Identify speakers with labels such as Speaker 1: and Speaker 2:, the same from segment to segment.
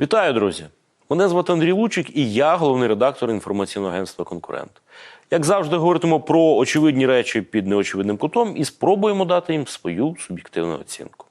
Speaker 1: Вітаю, друзі! Мене звати Андрій Лучик і я головний редактор інформаційного агентства Конкурент. Як завжди, говоритимо про очевидні речі під неочевидним кутом і спробуємо дати їм свою суб'єктивну оцінку.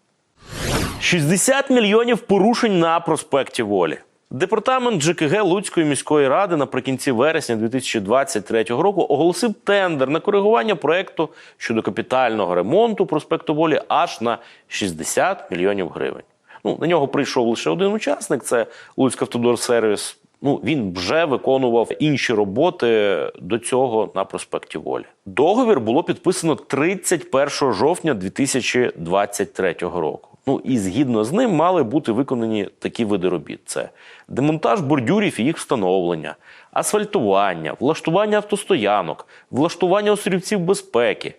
Speaker 1: 60 мільйонів порушень на проспекті Волі. Департамент ЖКГ Луцької міської ради наприкінці вересня 2023 року оголосив тендер на коригування проекту щодо капітального ремонту проспекту Волі аж на 60 мільйонів гривень. Ну, на нього прийшов лише один учасник це Луцьк Автодорсервіс. Ну, він вже виконував інші роботи до цього на проспекті Волі. Договір було підписано 31 жовтня 2023 року. Ну і згідно з ним мали бути виконані такі види робіт: це демонтаж бордюрів і їх встановлення, асфальтування, влаштування автостоянок, влаштування острівців безпеки,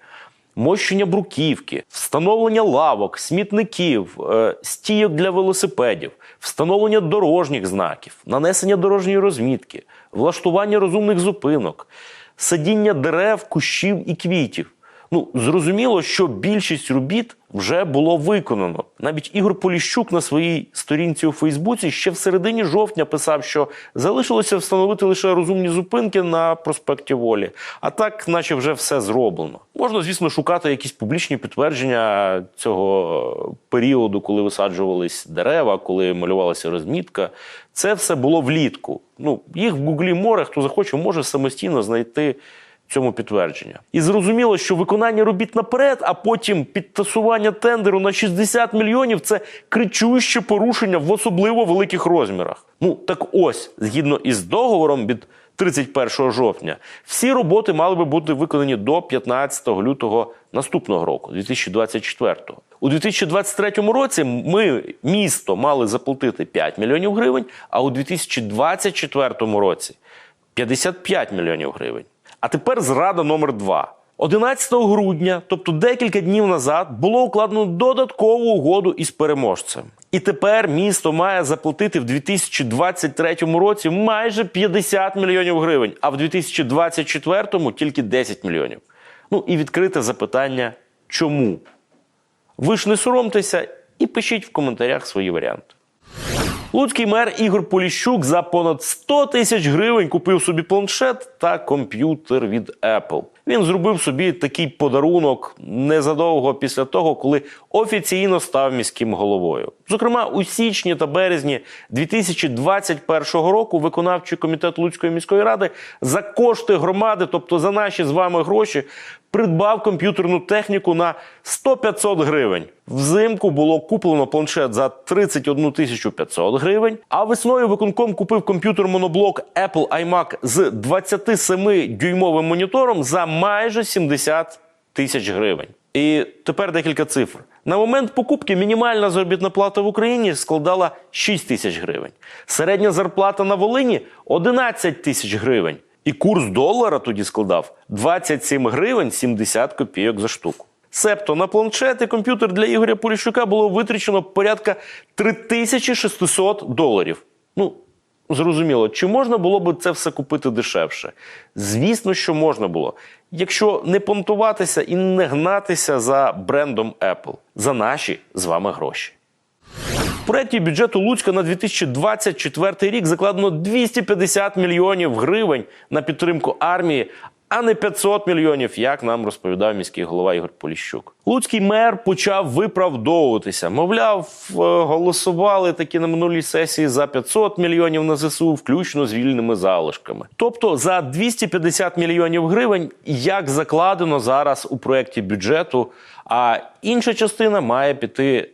Speaker 1: мощення бруківки, встановлення лавок, смітників, е, стійок для велосипедів, встановлення дорожніх знаків, нанесення дорожньої розмітки, влаштування розумних зупинок, садіння дерев, кущів і квітів. Ну, зрозуміло, що більшість робіт вже було виконано. Навіть Ігор Поліщук на своїй сторінці у Фейсбуці ще в середині жовтня писав, що залишилося встановити лише розумні зупинки на проспекті Волі. А так, наче вже все зроблено. Можна, звісно, шукати якісь публічні підтвердження цього періоду, коли висаджувались дерева, коли малювалася розмітка. Це все було влітку. Ну, їх в Гуглі море, хто захоче, може самостійно знайти цьому підтвердження. І зрозуміло, що виконання робіт наперед, а потім підтасування тендеру на 60 мільйонів це кричуще порушення в особливо великих розмірах. Ну так ось, згідно із договором від 31 жовтня, всі роботи мали би бути виконані до 15 лютого наступного року, 2024. У 2023 році ми місто мали заплатити 5 мільйонів гривень, а у 2024 році 55 мільйонів гривень. А тепер зрада номер два. 11 грудня, тобто декілька днів назад, було укладено додаткову угоду із переможцем. І тепер місто має заплатити в 2023 році майже 50 мільйонів гривень, а в 2024 тільки 10 мільйонів. Ну і відкрите запитання, чому? Ви ж не соромтеся і пишіть в коментарях свої варіанти. Луцький мер Ігор Поліщук за понад 100 тисяч гривень купив собі планшет та комп'ютер від Apple. Він зробив собі такий подарунок незадовго після того, коли офіційно став міським головою. Зокрема, у січні та березні 2021 року виконавчий комітет Луцької міської ради за кошти громади, тобто за наші з вами гроші, придбав комп'ютерну техніку на 100-500 гривень. Взимку було куплено планшет за 31 тисячу 500 гривень. А весною виконком купив комп'ютер моноблок Apple iMac з 27-дюймовим монітором за майже 70 тисяч гривень. І тепер декілька цифр. На момент покупки мінімальна заробітна плата в Україні складала 6 тисяч гривень. Середня зарплата на Волині 11 тисяч гривень. І курс долара тоді складав 27 гривень 70 копійок за штуку. Себто на планшет і комп'ютер для Ігоря Поліщука було витрачено порядка 3600 доларів. Ну, зрозуміло, чи можна було б це все купити дешевше? Звісно, що можна було, якщо не понтуватися і не гнатися за брендом Apple, за наші з вами гроші. В проєкті бюджету Луцька на 2024 рік закладено 250 мільйонів гривень на підтримку армії, а не 500 мільйонів, як нам розповідав міський голова Ігор Поліщук. Луцький мер почав виправдовуватися. Мовляв, е, голосували таки на минулій сесії за 500 мільйонів на ЗСУ, включно з вільними залишками. Тобто за 250 мільйонів гривень, як закладено зараз у проєкті бюджету, а інша частина має піти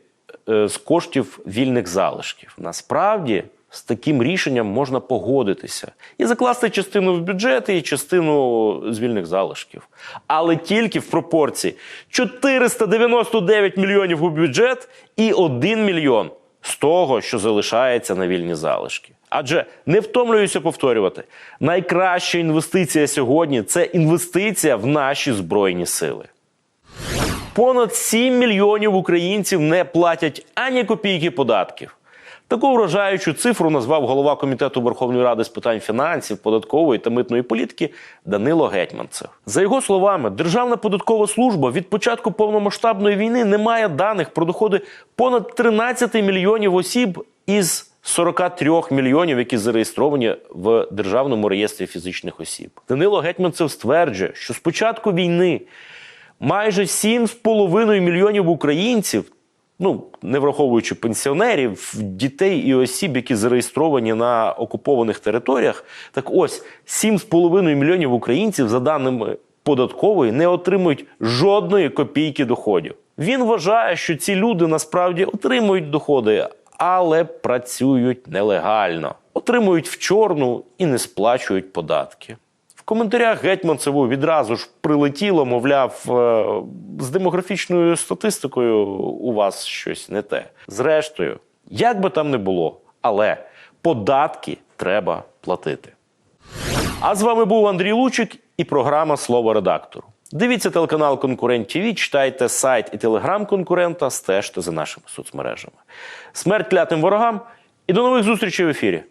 Speaker 1: е, з коштів вільних залишків. Насправді. З таким рішенням можна погодитися і закласти частину в бюджет і частину з вільних залишків. Але тільки в пропорції 499 мільйонів у бюджет і 1 мільйон з того, що залишається на вільні залишки. Адже не втомлююся повторювати: найкраща інвестиція сьогодні це інвестиція в наші збройні сили. Понад 7 мільйонів українців не платять ані копійки податків. Таку вражаючу цифру назвав голова комітету Верховної Ради з питань фінансів, податкової та митної політики Данило Гетьманцев. За його словами, Державна податкова служба від початку повномасштабної війни не має даних про доходи понад 13 мільйонів осіб із 43 мільйонів, які зареєстровані в Державному реєстрі фізичних осіб. Данило Гетьманцев стверджує, що з початку війни майже 7,5 мільйонів українців, ну не враховуючи пенсіонерів, дітей і осіб, які зареєстровані на окупованих територіях. Так ось 7,5 мільйонів українців, за даними податкової, не отримують жодної копійки доходів. Він вважає, що ці люди насправді отримують доходи, але працюють нелегально, отримують в чорну і не сплачують податки. Коментарях Гетьманцеву відразу ж прилетіло, мовляв, е, з демографічною статистикою у вас щось не те. Зрештою, як би там не було, але податки треба платити. А з вами був Андрій Лучик і програма Слово редактору. Дивіться телеканал Конкурент ТВ, читайте сайт і телеграм конкурента, стежте за нашими соцмережами. Смерть клятим ворогам і до нових зустрічей в ефірі.